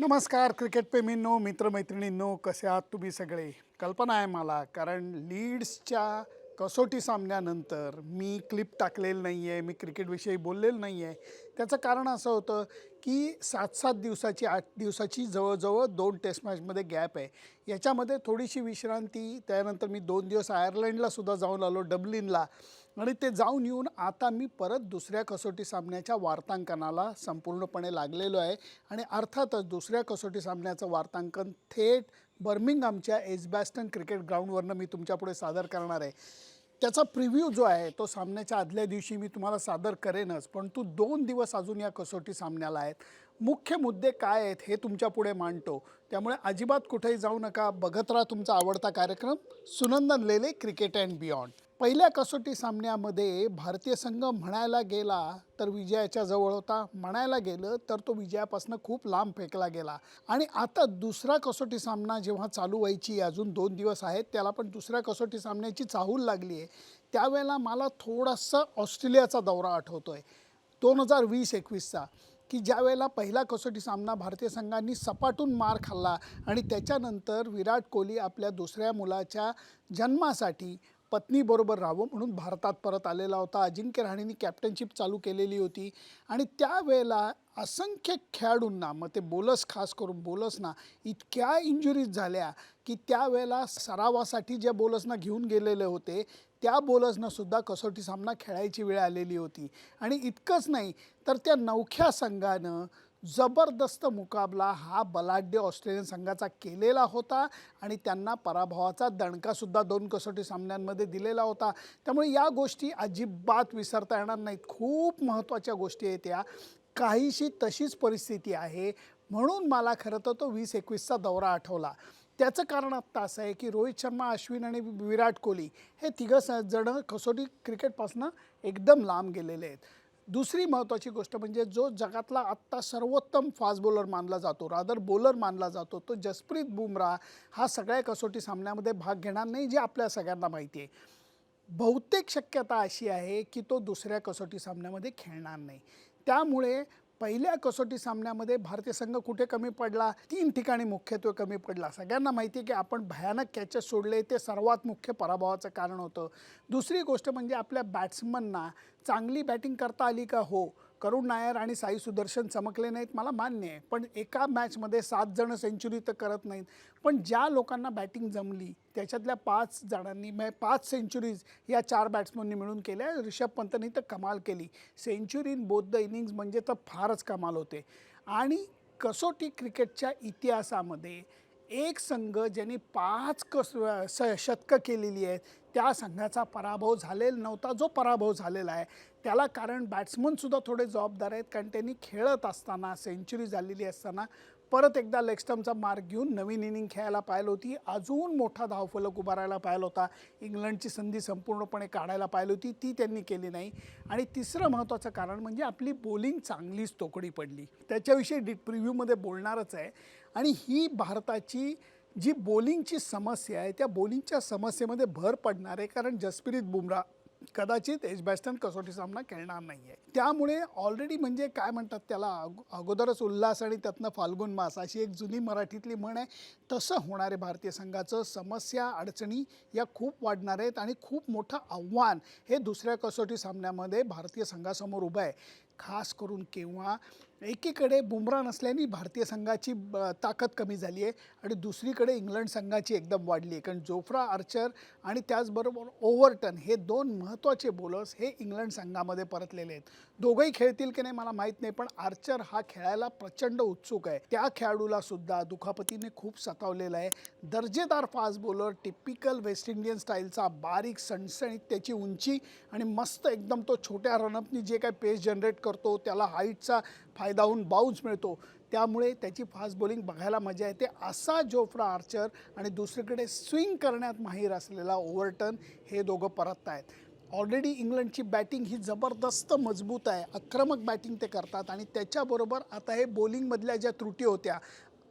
नमस्कार क्रिकेटप्रेमींनो मित्रमैत्रिणींनो कसे आहात तुम्ही सगळे? कल्पना आहे मला कारण लीड्सच्या कसोटी सामन्यानंतर मी क्लिप टाकलेलं नाही आहे मी क्रिकेटविषयी बोललेलं नाही आहे त्याचं कारण असं होतं की सात सात दिवसाची आठ दिवसाची जवळजवळ दोन टेस्ट मॅचमध्ये गॅप आहे. याच्यामध्ये थोडीशी विश्रांती त्यानंतर मी दोन दिवस आयर्लंडला सुद्धा जाऊन आलो डब्लिनला. आणि ते जाऊन येऊन आता मी परत दुसऱ्या कसोटी सामन्याच्या वार्तांकनाला संपूर्णपणे लागलेलो आहे. आणि अर्थातच दुसऱ्या कसोटी सामन्याचं वार्तांकन थेट बर्मिंगहामच्या एजबॅस्टन क्रिकेट ग्राउंडवरनं मी तुमच्यापुढे सादर करणार आहे. त्याचा प्रिव्ह्यू जो आहे तो सामन्याच्या आदल्या दिवशी मी तुम्हाला सादर करेनच पण तू दोन दिवस अजून या कसोटी सामन्याला आहेत. मुख्य मुद्दे काय आहेत हे तुमच्यापुढे मांडतो. त्यामुळे अजिबात कुठेही जाऊ नका. बघत राहा तुमचा आवडता कार्यक्रम. Sunandan Lele cricket and beyond. पहिल्या कसोटी सामन्यामध्ये भारतीय संघ म्हणायला गेला तर विजयाच्या जवळ होता. म्हणायला गेलं तर तो विजयापासून खूप लांब फेकला गेला. आणि आता दुसरा कसोटी सामना जेव्हा चालू व्हायची अजून दोन दिवस आहेत त्याला पण दुसऱ्या कसोटी सामन्याची चाहूल लागली आहे. त्यावेळेला मला थोडासा ऑस्ट्रेलियाचा दौरा आठवतो आहे दोन हजार वीस एकवीसचा की ज्या वेळेला पहिला कसोटी सामना भारतीय संघांनी सपाटून मार खाल्ला आणि त्याच्यानंतर विराट कोहली आपल्या दुसऱ्या मुलाच्या जन्मासाठी पत्नीबरोबर राहावं म्हणून भारतात परत आलेला होता. अजिंक्य रहाणेनी कॅप्टनशिप चालू केलेली होती. आणि त्यावेळेला असंख्य खेळाडूंना मग ते बोलस खास करून बोलसना इतक्या इंजुरीज झाल्या की त्यावेळेला सरावासाठी ज्या बोलसना घेऊन गेलेले होते त्या बोलर्सनं कसोटी सामना खेळायची वेळ आलेली होती. आणि इतकंच नाही तर त्या नवख्या संघानं जबरदस्त मुकाबला हा बलाढ्य ऑस्ट्रेलियन संघाचा केलेला होता आणि त्यांना पराभवाचा दणकासुद्धा दोन कसोटी सामन्यांमध्ये दिलेला होता. त्यामुळे या गोष्टी अजिबात विसरता येणार नाहीत. खूप महत्त्वाच्या गोष्टी आहेत या. काहीशी तशीच परिस्थिती आहे. म्हणून मला खरं तर तो वीस एकवीसचा दौरा आठवला. त्याचं कारण आत्ता असं आहे की रोहित शर्मा अश्विन आणि विराट कोहली हे तिघं जणं कसोटी क्रिकेटपासनं एकदम लांब गेलेले आहेत. दुसरी महत्त्वाची गोष्ट म्हणजे जो जगातला आत्ता सर्वोत्तम फास्ट बॉलर मानला जातो रादर बॉलर मानला जातो तो जसप्रीत बुमराह हा सगळ्या कसोटी सामन्यामध्ये भाग घेणार नाही जे आपल्या सगळ्यांना माहिती आहे. बहुतेक शक्यता अशी आहे की तो दुसऱ्या कसोटी सामन्यामध्ये खेळणार नाही. त्यामुळे पहिल्या कसोटी सामन्यामध्ये भारतीय संघ कुठे कमी पडला? तीन ठिकाणी मुख्यत्वे कमी पडला. सगळ्यांना माहिती आहे की आपण भयानक कॅचेस सोडले. ते सर्वात मुख्य पराभवाचं कारण होतं. दुसरी गोष्ट म्हणजे आपल्या बॅट्समनना चांगली बॅटिंग करता आली का? हो. करुण नायर आणि साई सुदर्शन चमकले नाहीत मला मान्य आहे. पण एका मॅचमध्ये सात जणं सेंचुरी तर करत नाहीत. पण ज्या लोकांना बॅटिंग जमली त्याच्यातल्या पाच जणांनी म्हणजे पाच सेंचुरीज या चार बॅट्समननी मिळून केल्या. ऋषभ पंतनी तर कमाल केली. Century in both the innings म्हणजे तर फारच कमाल होते. आणि कसोटी क्रिकेटच्या इतिहासामध्ये एक संघ ज्यांनी पाच कस स शतकं केलेली आहेत त्या संघाचा पराभव झालेला नव्हता जो पराभव झालेला आहे. त्याला कारण बॅट्समनसुद्धा थोडे जबाबदार आहेत कारण त्यांनी खेळत असताना सेंचुरी झालेली असताना परत एकदा लेगस्टमचा मार्ग घेऊन नवीन इनिंग खेळायला पाहिलं होती. अजून मोठा धावफलक उभारायला पाहिलं होता. इंग्लंडची संधी संपूर्णपणे काढायला पाहिली होती. ती त्यांनी केली नाही. आणि तिसरं महत्त्वाचं कारण म्हणजे आपली बॉलिंग चांगलीच तोकडी पडली. त्याच्याविषयी डी प्रिव्ह्यूमध्ये बोलणारच आहे. आणि ही भारताची जी बॉलिंगची समस्या आहे त्या बॉलिंगच्या समस्येमध्ये भर पडणार आहे कारण जसप्रीत बुमराह कदाचित एजबॅस्टन कसोटी सामना खेळणार नाही आहे त्यामुळे ऑलरेडी म्हणजे काय म्हणतात त्याला अगोदरच उल्हास आणि त्यातनं फाल्गुन मास अशी एक जुनी मराठीतली म्हण आहे. तसं होणार आहे भारतीय संघाचं. समस्या अडचणी या खूप वाढणार आहेत आणि खूप मोठं आव्हान हे दुसऱ्या कसोटी सामन्यामध्ये भारतीय संघासमोर उभं आहे. खास करून केव्हा? एकीकडे बुमराह नसल्याने भारतीय संघाची ताकद कमी झाली आहे आणि दुसरीकडे इंग्लंड संघाची एकदम वाढली आहे. कारण जोफ्रा आर्चर आणि त्याचबरोबर ओव्हरटन हे दोन महत्त्वाचे बॉलर्स हे इंग्लंड संघामध्ये परतलेले आहेत. दोघंही खेळतील की नाही मला माहीत नाही पण आर्चर हा खेळायला प्रचंड उत्सुक आहे. त्या खेळाडूला सुद्धा दुखापतीने खूप सतावलेला आहे. दर्जेदार fast bowler typical West Indian स्टाईलचा बारीक सणसणीत त्याची उंची आणि मस्त एकदम तो छोट्या रनअपनी जे काही पेस जनरेट करतो त्याला हाईटचा फायदा होऊन बाउन्स मिळतो. त्यामुळे त्याची फास्ट बॉलिंग बघायला मजा येते. असा जोफ्रा आर्चर आणि दुसरीकडे स्विंग करण्यात माहीर असलेला ओव्हरटन हे दोघं परत आहेत ऑलरेडी इंग्लंडची बॅटिंग ही जबरदस्त मजबूत आहे. आक्रमक बॅटिंग ते करतात आणि त्याच्याबरोबर आता हे बॉलिंगमधल्या ज्या त्रुटी होत्या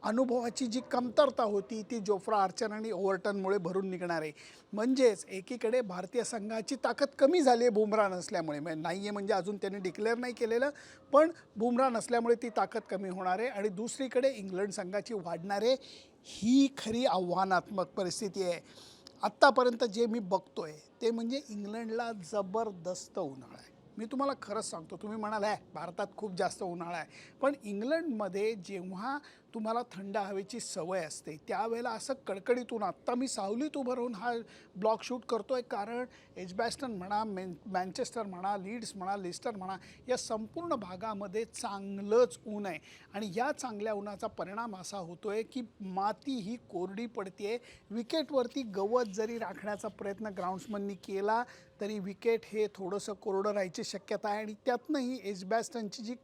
अनुभवाची जी कमतरता होती ती जोफ्रा आर्चर आणि ओव्हरटनमुळे भरून निघणार आहे. म्हणजेच एकीकडे भारतीय संघाची ताकद कमी झाली आहे बुमरा नसल्यामुळे. म्हणजे नाही आहे म्हणजे अजून त्यांनी डिक्लेअर नाही केलेलं पण बुमरा नसल्यामुळे ती ताकद कमी होणार आहे आणि दुसरीकडे इंग्लंड संघाची वाढणार आहे ही खरी आव्हानात्मक परिस्थिती आहे. आत्तापर्यंत जे मी बघतो आहे ते म्हणजे इंग्लंडला जबरदस्त उन्हाळा आहे. मी तुम्हाला खरंच सांगतो तुम्ही म्हणाल आहे भारतात खूप जास्त उन्हाळा आहे. पण इंग्लंडमध्ये जेव्हा तुम्हाला थंड हवेची सवय असते त्यावेळेला असं कडकडीत ऊन आत्ता मी सावलीत उभं राहून हा ब्लॉग शूट करतो आहे कारण एजबॅस्टन म्हणा मेन मँचेस्टर म्हणा लीड्स म्हणा लिस्टर म्हणा या संपूर्ण भागामध्ये चांगलंच ऊन आहे. आणि या चांगल्या उन्हाचा परिणाम असा होतो आहे की माती ही कोरडी पडते विकेटवरती गवत जरी राखण्याचा प्रयत्न ग्राउंड्समननी केला तरी विकेट हे थोडंसं कोरडं राहायची शक्यता आहे आणि त्यातनंही एजबॅस्टनची जी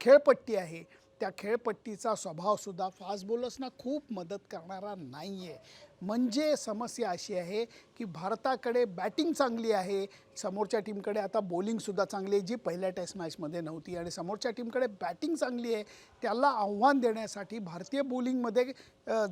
खेळपट्टी आहे त्या खेळपट्टीचा स्वभावसुद्धा फास्ट बॉलर्सना खूप मदत करणारा नाही आहे म्हणजे समस्या अशी आहे की भारताकडे बॅटिंग चांगली आहे. समोरच्या टीमकडे आता बॉलिंगसुद्धा चांगली आहे जी पहिल्या टेस्ट मॅचमध्ये नव्हती. आणि समोरच्या टीमकडे बॅटिंग चांगली आहे त्याला आव्हान देण्यासाठी भारतीय बॉलिंगमध्ये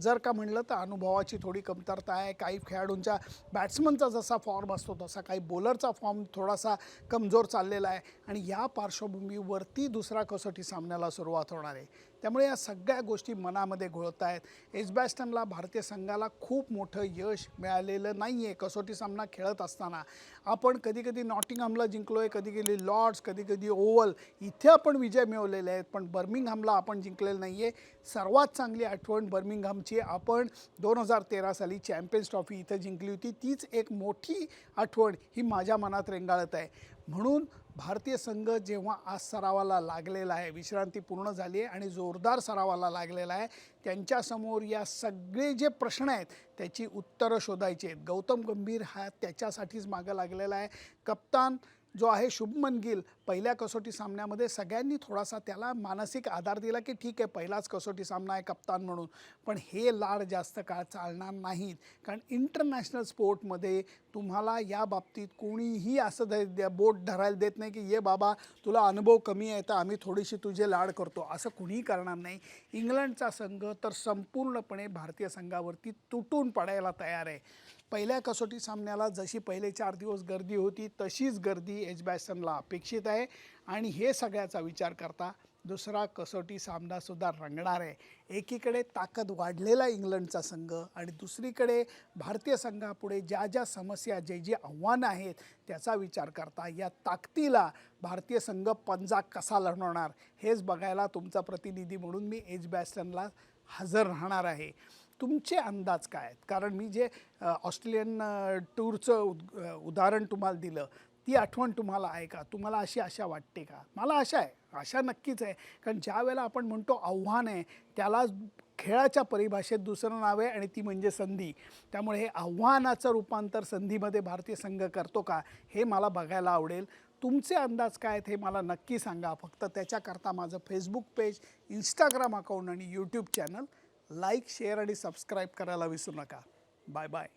जर का म्हणलं तर अनुभवाची थोडी कमतरता आहे. काही खेळाडूंच्या बॅट्समनचा जसा फॉर्म असतो तसा काही बॉलरचा फॉर्म थोडासा कमजोर चाललेला आहे. आणि या पार्श्वभूमीवरती दुसरा कसोटी सामन्याला सुरुवात होणार आहे. त्यामुळे या सगळ्या गोष्टी मनामध्ये घोळत आहेत एजबॅस्टनला भारतीय संघाला खूप मोठं यश मिळालेलं नाही आहे कसोटी सामना खेळत असताना. आपण कधी कधी नॉटिंगहमला जिंकलो आहे कधी कधी लॉर्ड्स कधी कधी ओव्हल इथे आपण विजय मिळवलेले आहेत. पण बर्मिंगहमला आपण जिंकलेलं नाही आहे सर्वात चांगली आठवण बर्मिंगहमची. आपण दोन हजार तेरा साली चॅम्पियन्स ट्रॉफी इथं जिंकली होती. तीच एक मोठी आठवण ही माझ्या मनात रेंगाळत आहे. म्हणून भारतीय संघ जेव्हा आज सरावाला लागलेला आहे विश्रांती पूर्ण झाली आहे आणि जोरदार सरावाला लागलेला आहे त्यांच्यासमोर या सगळे जे प्रश्न आहेत त्याची उत्तरं शोधायची आहेत. गौतम गंभीर हा त्याच्यासाठीच मागं लागलेला आहे. कप्तान जो आहे शुभमन गिल पहिल्या कसोटी सामन्यामध्ये सगळ्यांनी थोडासा त्याला मानसिक आधार दिला की ठीक आहे पहिलाच कसोटी सामना आहे कप्तान म्हणून. पण हे लाड जास्त काळ चालणार नाहीत. कारण इंटरनॅशनल स्पोर्टमध्ये तुम्हाला या बाबतीत कोणीही असं ध द्या- बोट धरायला देत नाही की ये बाबा तुला अनुभव कमी आहे तर आम्ही थोडीशी तुझे लाड करतो. असं कुणीही करणार नाही. इंग्लंडचा संघ तर संपूर्णपणे भारतीय संघावरती तुटून पडायला तयार आहे. पहिल्या कसोटी सामन्याला जशी पहिले चार दिवस गर्दी होती तशीच गर्दी एजबॅसनला अपेक्षित आहे. आणि हे सगळ्याचा विचार करता दुसरा कसोटी सामनासुद्धा रंगणार आहे. एकीकडे ताकद वाढलेला इंग्लंडचा संघ आणि दुसरीकडे भारतीय संघापुढे ज्या ज्या समस्या जे जे आव्हानं आहेत त्याचा विचार करता या ताकदीला भारतीय संघ पंजा कसा लढवणार हेच बघायला तुमचा प्रतिनिधी म्हणून मी एज बॅस्टनला हजर राहणार आहे. तुमचे अंदाज काय आहेत? कारण मी जे ऑस्ट्रेलियन टूरचं उद उदाहरण तुम्हाला दिलं ती आठवण तुम्हाला आहे का? तुम्हाला अशी आशा वाटते का? मला आशा आहे आशा नक्कीच आहे. कारण ज्या वेळेला आपण म्हणतो आव्हान आहे त्याला खेळाच्या परिभाषेत दुसरं नाव आहे आणि ती म्हणजे संधी. त्यामुळे हे आव्हानाचं रूपांतर संधीमध्ये भारतीय संघ करतो का हे मला बघायला आवडेल. तुमचे अंदाज काय आहेत हे मला नक्की सांगा. फक्त त्याच्याकरता माझं फेसबुक पेज इंस्टाग्राम अकाउंट आणि यूट्यूब चॅनल लाईक शेअर आणि सबस्क्राईब करायला विसरू नका. Bye bye